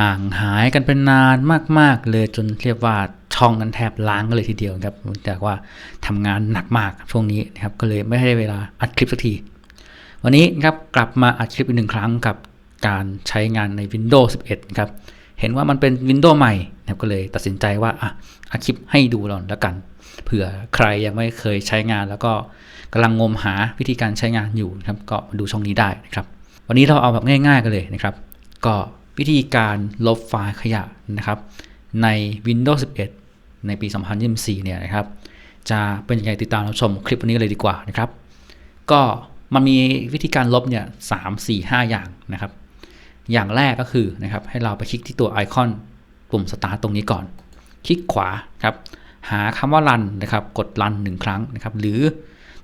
ห่างหายกันเป็นนานมาก ๆ เลยจนเรียกว่าช่องกันแทบล้างกันเลยทีเดียวครับจากว่าทำงานหนักมากช่วงนี้นะครับก็เลยไม่ได้เวลาอัดคลิปสักที วันนี้นะครับกลับมาอัดคลิปอีกหนึ่งครั้งกับการใช้งานใน Windows 11 ครับ เห็นว่ามันเป็น Windows ใหม่นะครับก็เลยตัดสินใจว่าอะอัดคลิปให้ดูหน่อยแล้วกัน เผื่อใครยังไม่เคยใช้งานแล้วก็กำลังงมหาวิธีการใช้งานอยู่นะครับก็มาดูช่องนี้ได้นะครับ วันนี้เราเอาแบบง่าย ๆ กันเลยนะครับ ก็ วิธีการลบไฟล์ขยะนะครับ ใน Windows 11 ในปี 2024 เนี่ยนะครับ จะเป็นยังไงติดตามรับชมคลิปวันนี้เลยดีกว่านะครับ ก็มันมีวิธีการลบเนี่ยสามสี่ห้าอย่างนะครับ อย่างแรกก็คือนะครับให้เราไปคลิกที่ตัวไอคอนปุ่มสตาร์ตตรงนี้ก่อน คลิกขวาครับหาคำว่า run นะครับ กด run หนึ่งครั้งนะครับ หรือ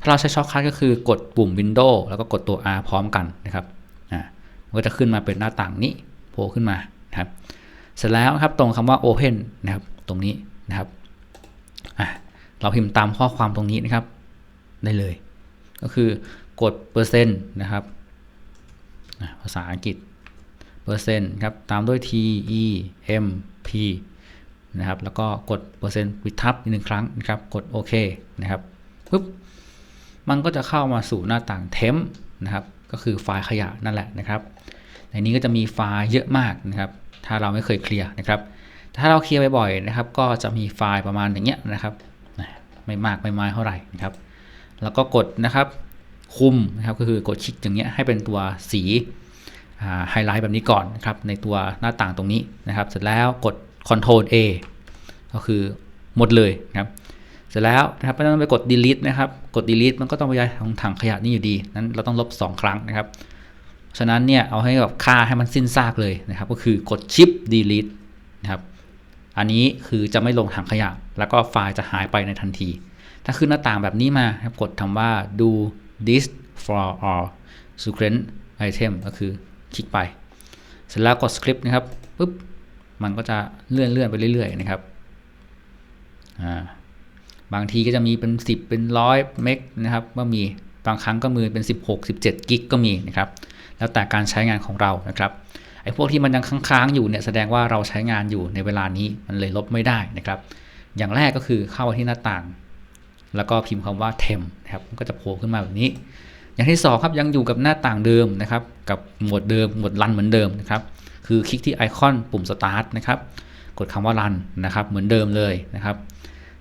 ถ้าเราใช้ช็อตคัทก็คือกดปุ่ม Windows แล้วก็กดตัว R พร้อมกันนะครับอ่ามันก็จะขึ้นมาเป็นหน้าต่างนี้ ล่ขึ้นมานะครับ เสร็จแล้วครับตรงคำว่า Open นะครับตรงนี้นะครับเราพิมพ์ตามข้อความตรงนี้นะครับ ได้เลย ก็คือกดเปอร์เซ็นต์นะครับภาษาอังกฤษเปอร์เซ็นต์ครับตามด้วย T E M P นะครับแล้วก็กดเปอร์เซ็นต์ปิดทับอีกหนึ่งครั้งนะครับ กดโอเคนะครับปุ๊บมันก็จะเข้ามาสู่หน้าต่างเทมนะครับ ก็คือไฟล์ขยะนั่นแหละนะครับ ในนี้ก็จะมีไฟล์เยอะมากนะครับ ถ้าเราไม่เคยเคลียร์นะครับ ถ้าเราเคลียร์บ่อยๆนะครับ ก็จะมีไฟล์ประมาณอย่างเงี้ยนะครับ ไม่มากไม่มายเท่าไหร่นะครับ แล้วก็กดนะครับ คุมนะครับ ก็คือกดคลิกอย่างเงี้ยให้เป็นตัวสีไฮไลท์แบบนี้ก่อนนะครับ ในตัวหน้าต่างตรงนี้นะครับ เสร็จแล้วกด Ctrl A ก็คือหมดเลยนะครับ เสร็จแล้วนะครับไม่ต้องไปกด delete นะครับ กด delete มันก็ต้องไปย้ายของถังขยะนี่อยู่ดี นั้นเราต้องลบ 2 ครั้งนะครับ ฉะนั้นเนี่ยเอาให้แบบค่าให้มันสิ้นซากเลยนะครับ ก็คือกดชิป delete นะครับอันนี้คือจะไม่ลงถังขยะ แล้วก็ไฟล์จะหายไปในทันที ถ้าขึ้นหน้าต่างแบบนี้มาครับกดคำว่า do this for all sequence item ก็คือคลิกไป เสร็จแล้วกด script นะครับปุ๊บมันก็จะเลื่อนเลื่อนไปเรื่อยๆนะครับบางทีก็จะมีเป็น 10 เป็นร้อยเมกนะครับก็มี บางครั้งก็มือเป็น 16 17 กิกก็มีนะครับ แล้วแต่การใช้งานของเรานะครับไอ้พวกที่มันยังค้างๆอยู่เนี่ยแสดงว่าเราใช้งานอยู่ในเวลานี้มันเลยลบไม่ได้นะครับ อย่างแรกก็คือเข้าที่หน้าต่าง แล้วก็พิมพ์คำว่า tem นะครับก็จะโผล่ขึ้นมาแบบนี้ อย่างที่2ครับยังอยู่กับหน้าต่างเดิมนะครับกับหมวดเดิมหมวดรันเหมือนเดิมนะครับคือคลิกที่ไอคอนปุ่ม start นะครับกดคำว่า run นะครับเหมือนเดิมเลยนะครับ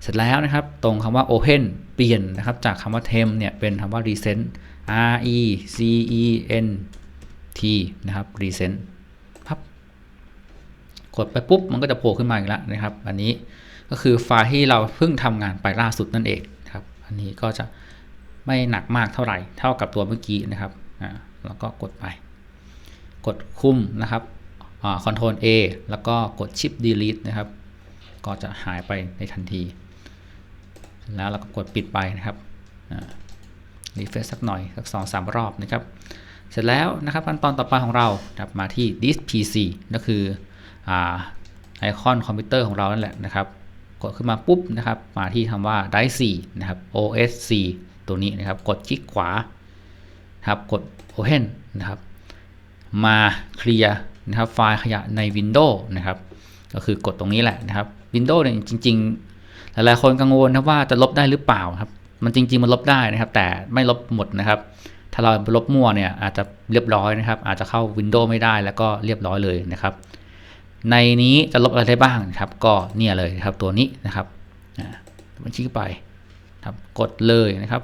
เสร็จแล้วนะครับ ตรงคำว่า open เปลี่ยนนะครับ จากคำว่า tem เนี่ย เป็นคำว่า recent r e c e n t นะครับ recent ครับกดไปปุ๊บ มันก็จะโผล่ขึ้นมาอีกแล้วนะครับ อันนี้ก็คือไฟล์ที่เราเพิ่งทำงานไปล่าสุดนั่นเองครับ อันนี้ก็จะไม่หนักมากเท่าไหร่ เท่ากับตัวเมื่อกี้นะครับ อ่า แล้วก็กดไป กดคุมนะครับ อ่า Ctrl A แล้วก็กด Shift Delete นะครับ ก็จะหายไปในทันที แล้วเราก็กดปิดไปนะครับรีเฟรชสักหน่อยสักสองสามรอบนะครับ เสร็จแล้วนะครับขั้นตอนต่อไปของเราครับมาที่ This PC ก็คือไอคอนคอมพิวเตอร์ของเรานั่นแหละนะครับ กดขึ้นมาปุ๊บนะครับ มาที่คำว่า Drive นะครับ OSC ตัวนี้นะครับ กดคลิกขวาครับกด Open นะครับ มาเคลียร์นะครับไฟล์ขยะใน Windows นะครับ ก็คือกดตรงนี้แหละนะครับ Windows เนี่ยจริง ๆ หลายๆคนกังวลนะว่าจะลบได้หรือเปล่าครับ มันจริง ๆ มันลบได้นะครับ แต่ไม่ลบหมดนะครับ ถ้าเราลบมั่วเนี่ยอาจจะเรียบร้อยนะครับ อาจจะเข้า Windows ไม่ได้แล้วก็เรียบร้อยเลยนะครับ ในนี้จะลบอะไรได้บ้างครับ ก็เนี่ยเลยครับตัวนี้นะครับมันชี้ไปครับกดเลยนะครับ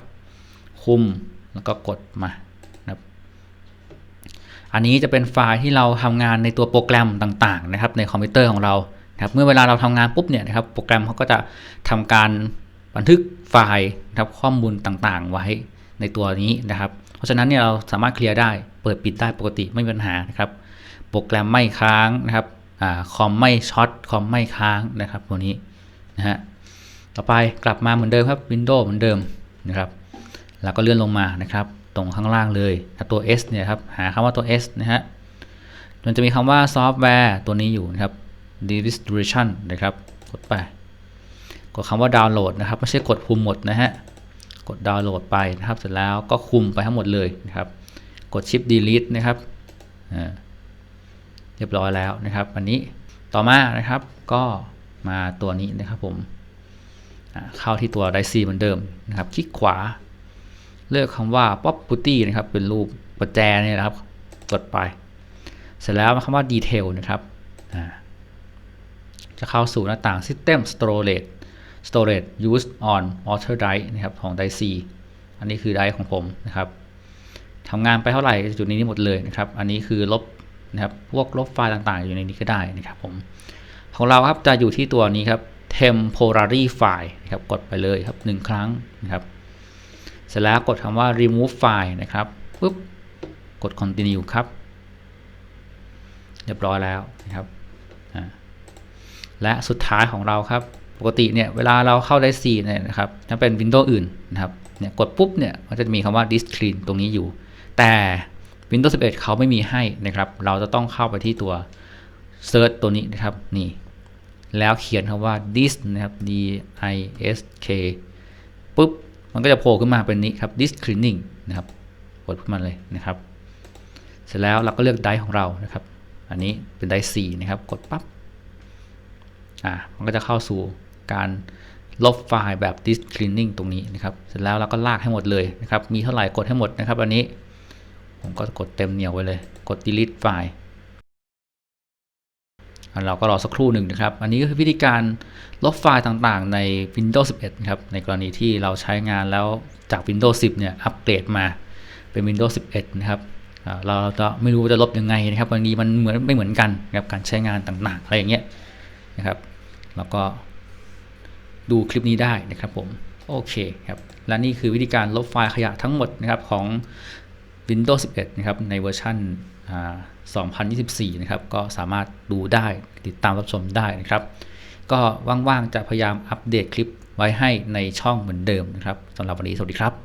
คุมแล้วก็กดมาครับ อันนี้จะเป็นไฟล์ที่เราทำงานในตัวโปรแกรมต่างๆ นะครับ ในคอมพิวเตอร์ของเรา ครับเมื่อเวลาเราทำงานปุ๊บเนี่ยนะครับโปรแกรมเขาก็จะทำการบันทึกไฟล์นะครับข้อมูลต่างๆ ไว้ในตัวนี้นะครับ เพราะฉะนั้นเนี่ยเราสามารถเคลียร์ได้เปิดปิดได้ปกติไม่มีปัญหานะครับ โปรแกรมไม่ค้างนะครับคอมไม่ช็อตคอมไม่ค้างนะครับตัวนี้นะฮะต่อไปกลับมาเหมือนเดิมครับ Windows เหมือนเดิมนะครับแล้วก็เลื่อนลงมานะครับ ตรงข้างล่างเลยตัว S เนี่ยครับหาคำว่าตัว S นะฮะมันจะมีคำว่าซอฟต์แวร์ตัวนี้อยู่นะครับ distribution นะครับ กดไป กดคำว่าดาวน์โหลดนะครับ ไม่ใช่กดคุมหมดนะฮะ กดดาวน์โหลดไปนะครับ เสร็จแล้วก็คุมไปทั้งหมดเลยนะครับ กดชิป delete นะครับเรียบร้อยแล้วนะครับอันนี้ต่อมานะครับก็มาตัวนี้นะครับผมเข้าที่ตัวไดซีเหมือนเดิมนะครับ คลิกขวา เลือกคำว่า property นะครับ เป็นรูปประแจเนี่ยนะครับ กดไป เสร็จแล้วคำว่า detail นะครับอ่า จะเข้าสู่หน้าต่าง system storage storage used on author drive นะครับของ d i c อันนี้คือ drive ของผมนะครับทำงานไปเท่าไหร่จุดนี้หมดเลยนะครับ อันนี้คือลบนะครับพวกลบไฟล์ต่างๆ อยู่ในนี้ก็ได้นะครับผมของเราครับจะอยู่ที่ตัวนี้ครับ temporary file นะครับกดไปเลยครับหนึ่งครั้งนะครับ เสร็จแล้วกดคำว่า remove file นะครับปุ๊บกด continue ครับ เรียบร้อยแล้วนะครับ และสุดท้ายของเราครับ ปกติเนี่ยเวลาเราเข้าได้4เนี่ยนะครับถ้าเป็น Windows อื่นนะครับเนี่ยกดปุ๊บเนี่ยมันจะมีคำว่า disk clean ตรงนี้อยู่ แต่ Windows 11 เขาไม่มีให้นะครับ เราจะต้องเข้าไปที่ตัว search ตัวนี้นะครับนี่แล้วเขียนคำว่า disk นะครับ d i s k ปุ๊บ มันก็จะโผล่ขึ้นมาเป็นนี้ครับ disk cleaning นะครับกดขึ้นมาเลยนะครับ เสร็จแล้วเราก็เลือกไดของเรานะครับ อันนี้เป็นได4นะครับ กดปั๊บ อ่ามันก็จะเข้าสู่การลบไฟล์แบบ disk cleaning ตรงนี้นะครับ เสร็จแล้วเราก็ลากให้หมดเลยนะครับ มีเท่าไหร่กดให้หมดนะครับ อันนี้ ผมก็กดเต็มเหนียวไว้เลย กด delete ไฟล์เราก็รอสักครู่หนึ่งนะครับ อันนี้ก็คือวิธีการลบไฟล์ต่างๆ ใน Windows 11 นะครับ ในกรณีที่เราใช้งานแล้วจาก Windows 10 เนี่ย อัปเกรดมาเป็น Windows 11 นะครับ เราจะไม่รู้ว่าจะลบยังไงนะครับบางทีมันเหมือนไม่เหมือนกันนะครับการใช้งานต่างๆ อะไรอย่างเงี้ย นะครับ แล้วก็ดูคลิปนี้ได้นะครับผม โอเคครับ และนี่คือวิธีการลบไฟล์ขยะทั้งหมดนะครับของ Windows 11 นะครับ ในเวอร์ชันอ่า2024 นะครับ ก็สามารถดูได้ติดตามรับชมได้นะครับ ก็ว่างๆจะพยายามอัปเดตคลิปไว้ให้ในช่องเหมือนเดิมนะครับสำหรับวันนี้สวัสดีครับ